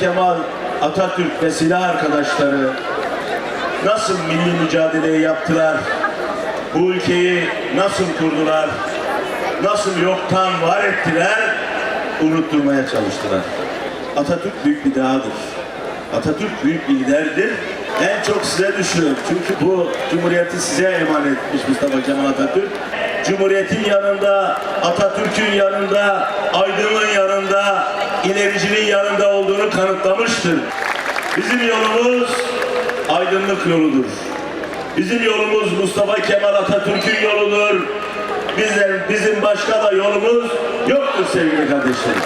Kemal Atatürk ve silah arkadaşları nasıl milli mücadeleyi yaptılar, bu ülkeyi nasıl kurdular, nasıl yoktan var ettiler, unutturmaya çalıştılar. Atatürk büyük bir dağdır. Atatürk büyük bir liderdir. En çok size düşüyor. Çünkü bu cumhuriyeti size emanet etmiş Mustafa Kemal Atatürk. Cumhuriyetin yanında, Atatürk'ün yanında, aydınlığın yanında, ilericiliğin yanında kanıtlamıştır. Bizim yolumuz aydınlık yoludur. Bizim yolumuz Mustafa Kemal Atatürk'ün yoludur. Bizim, bizim başka da yolumuz yoktur sevgili kardeşlerim.